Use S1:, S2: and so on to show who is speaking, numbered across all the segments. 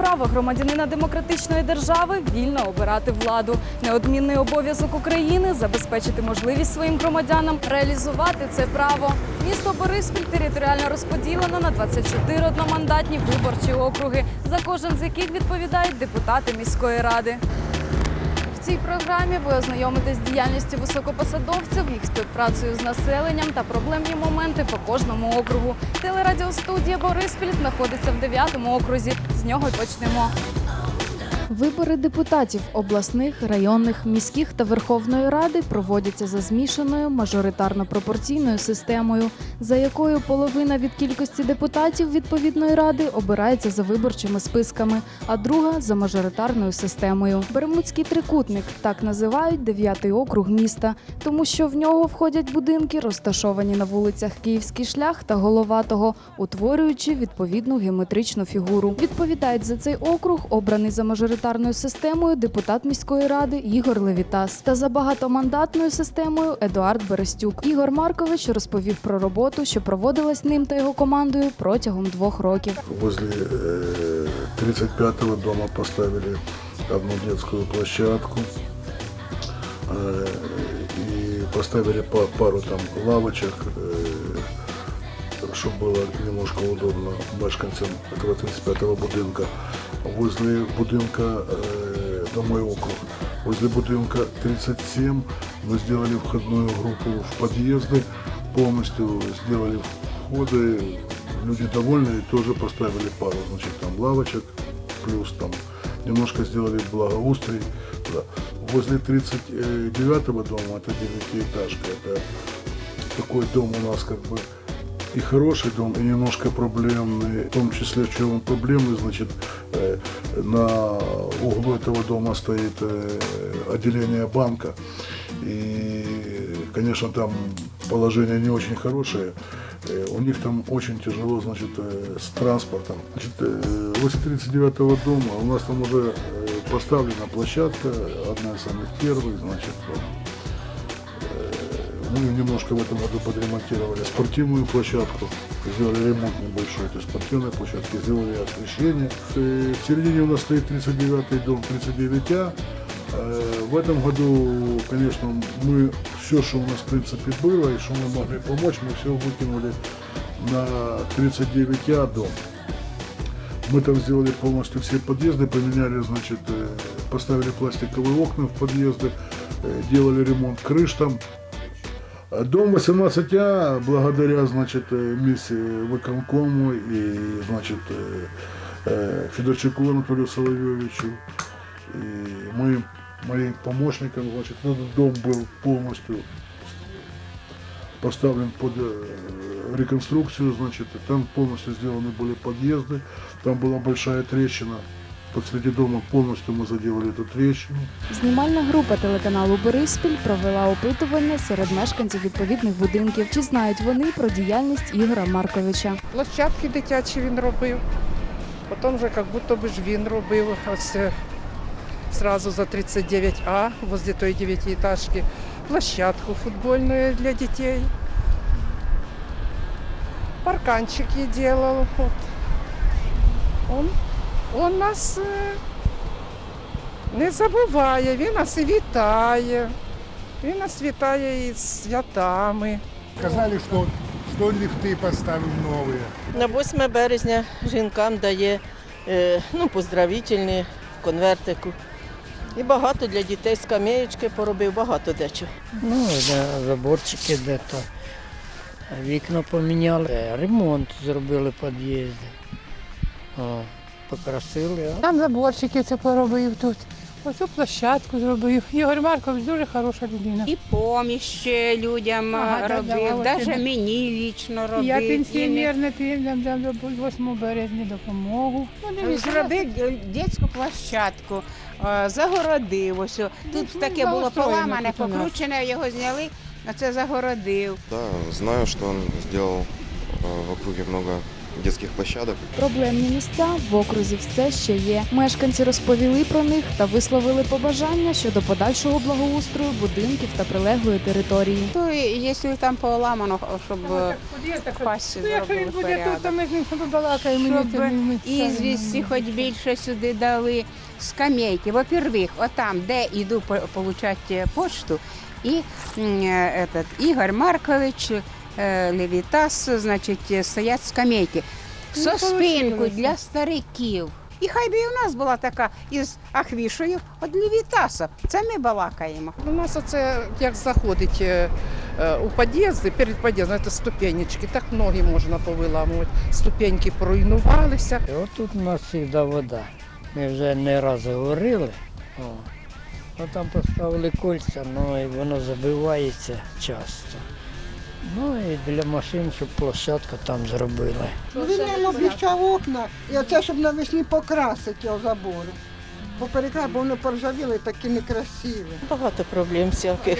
S1: право громадянина демократичної держави вільно обирати владу. Неодмінний обов'язок України забезпечити можливість своїм громадянам реалізувати це право. Місто Бориспіль територіально розподілено на 24 одномандатні виборчі округи, за кожен з яких відповідають депутати міської ради. Цій програмі ви ознайомитесь з діяльністю високопосадовців, їх співпрацею з населенням та проблемні моменти по кожному округу. Телерадіостудія Бориспіль знаходиться в 9-му окрузі. З нього й почнемо. Вибори депутатів обласних, районних, міських та Верховної Ради проводяться за змішаною мажоритарно-пропорційною системою, за якою половина від кількості депутатів відповідної ради обирається за виборчими списками, а друга за мажоритарною системою. Бермудський трикутник так називають дев'ятий округ міста, тому що в нього входять будинки, розташовані на вулицях Київський шлях та Головатого, утворюючи відповідну геометричну фігуру. Відповідають за цей округ, обраний за мажоритарною системою депутат міської ради Ігор Левітас та за багатомандатною системою Едуард Берестюк. Ігор Маркович розповів про роботу, що проводилась ним та його командою протягом двох років.
S2: Возле э, 35-го дома поставили одну детскую площадку э, и поставили па- пару там лавочек, чтобы было немножко удобно мешканцам этого 35-го будинка. Возле будинка, э, это мой округ, возле будинка 37 мы сделали входную группу в подъезды, полностью сделали входы, люди довольны, тоже поставили пару, значит, там лавочек, плюс там немножко сделали благоустрий. Да. Возле 39-го дома, это девятиэтажка, это такой дом у нас как бы и хороший дом, и немножко проблемный. В том числе, в чем он проблемный, значит, э, на углу этого дома стоит э, отделение банка. И, конечно, там положение не очень хорошее. Э, У них там очень тяжело, значит, с транспортом. Значит, возле 39 дома у нас там уже поставлена площадка, одна из самых первых, значит, вот. Мы немножко в этом году подремонтировали спортивную площадку, сделали ремонт небольшой этой спортивной площадки, сделали освещение. Э, В середине у нас стоит 39-й дом 39А. Э, В этом году, конечно, мы все, что у нас в принципе было и что мы могли помочь, мы все выкинули на 39А дом. Мы там сделали полностью все подъезды, поменяли, значит, э, поставили пластиковые окна в подъезды, делали ремонт крыш там. А Дом 18А, благодаря, значит, э, миссии выконкому и, значит, э, э, Федорчуку Анатолию Соловьевичу и моим, моим помощникам, значит, этот дом был полностью поставлен под э, реконструкцию, значит, и там полностью сделаны были подъезды, там была большая трещина, посреди дома полностью мы заделали эту трещину.
S1: Знімальна група телеканалу Бориспіль провела опитування серед мешканців відповідних будинків. Чи знають вони про діяльність Ігора Марковича?
S3: Площадки дитячі він робив. Потім вже як будто би ж він робив ось е, зразу за 39А, возле тої дев'ятиэтажки, площадку футбольну для дітей. Парканчики делал. Вот. Он, он нас е, не забуває, він нас і вітає. Він нас вітає із святами.
S4: Сказали, що, що ліфти поставив нові.
S5: На 8 березня жінкам дає е, ну, поздравительні конвертику. І багато для дітей скамеєчки поробив, багато дечого.
S6: Ну, да, заборчики де-то. Вікна поміняли, ремонт зробили під'їзди. Покрасили. а
S7: Там заборчики це поробив тут. Оцю площадку зробив. Ігор Маркович дуже хороша людина.
S8: І поміж людям
S7: Ага,
S8: ага,
S7: да,
S8: робив,
S7: да,
S8: навіть
S7: іде.
S8: мені вічно робив.
S7: Я
S8: І
S7: пенсіонер до 8 березня допомогу. Ну,
S8: не- Зробив дитячу площадку, е, загородив. Ось. Тут
S7: ну,
S8: таке було поламане,
S7: тут у нас.
S8: покручене, його зняли, а це загородив.
S9: Да, знаю, что он сделал э, в округе много детских площадок.
S1: Проблемні місця в окрузі все ще є. Мешканці розповіли про них та висловили побажання щодо подальшого благоустрою будинків та прилеглої території.
S8: То і якщо там поламано, щоб е, пасі
S7: Ну,
S8: зробили
S7: буде тут,
S8: порядок.
S7: то ми з ним побалакаємо. Ні.
S8: ізвісті хоч більше сюди дали скамейки. Во-первых, отам, де йду по- получати пошту, і е, этот, Ігор Маркович, е, Левітас, значить, е, стоять скамейки.
S7: Ну,
S8: Со спинку для стариків. І хай би і у нас була така із Ахвішою від Левітаса. Це ми балакаємо.
S3: У нас оце як заходить е, е, у під'їзди, перед під'їздом, це ступенечки, так ноги можна повиламувати. Ступеньки поруйнувалися.
S6: І отут у нас завжди вода. Ми вже не раз говорили. О. Ну, там поставили кольця, ну і воно забивається часто. Ну і для машин, щоб площадку там зробили.
S10: Ну, Він не обліщав окна, і оце, щоб навесні покрасити його забори. Поперекай, бо вони поржавіли такі некрасиві.
S5: Багато проблем всяких.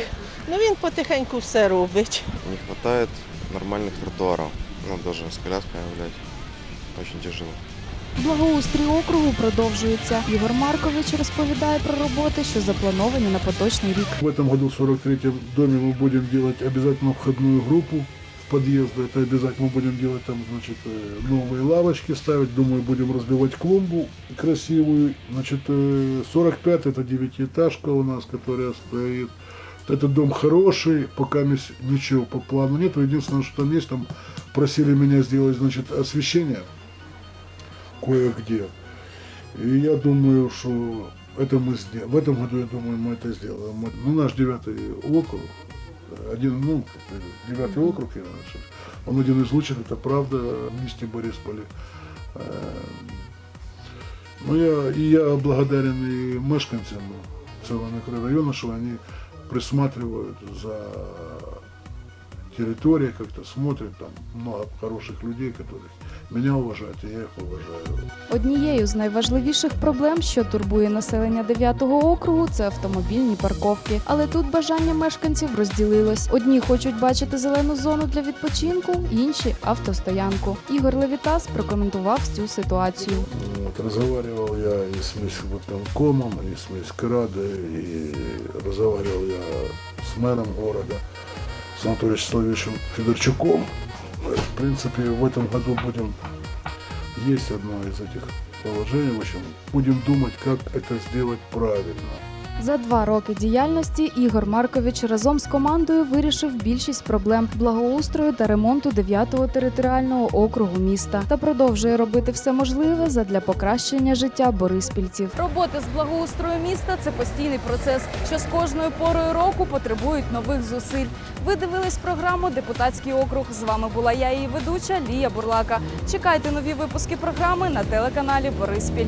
S5: Ну він потихеньку все робить.
S9: Не хватает нормальных тротуаров. Ну, даже с колясками гулять очень тяжело.
S1: Благоустрій округу продовжується. Ігор Маркович розповідає про роботи, що заплановані на поточний рік.
S2: В этом году в 43-м доме мы будем делать обязательно входную группу в подъезды. Это обязательно мы будем делать там, значит, э, новые лавочки ставить. Думаю, будем разбивать клумбу красивую. Значит, э, 45 это девятиэтажка у нас, которая стоит. Этот дом хороший, пока мис- ничего по плану нет. Единственное, что там есть, там просили меня сделать, значит, освещение кое-где. И я думаю, что это мы сделаем. В этом году, я думаю, мы это сделаем. Мы- Ну, наш девятый округ, один, ну, девятый округ, я значит, он один из лучших, это правда, в месте Борисполе. Э, Ну, я, и я благодарен и мешканцам целого микрорайона, что они присматривают за территорией, как-то смотрят, там много хороших людей, которые меня уважают, и я их уважаю.
S1: Однією з найважливіших проблем, що турбує населення 9-го округу, це автомобільні парковки. Але тут бажання мешканців розділилось. Одні хочуть бачити зелену зону для відпочинку, інші автостоянку. Ігор Левітас прокоментував цю ситуацію.
S2: Вот, разговаривал я и с мисвыконкомом, и с мискрадой, и разговаривал я с мэром города, с Анатолием Вячеславовичем Федорчуком. В принципе, в этом году будем, есть одно из этих положений, в общем, будем думать, как это сделать правильно.
S1: За два роки діяльності Ігор Маркович разом з командою вирішив більшість проблем благоустрою та ремонту 9-го територіального округу міста та продовжує робити все можливе задля покращення життя бориспільців. Роботи з благоустрою міста це постійний процес, що з кожною порою року потребують нових зусиль. Ви дивились програму Депутатський округ. З вами була я, її ведуча Лія Бурлака. Чекайте нові випуски програми на телеканалі Бориспіль.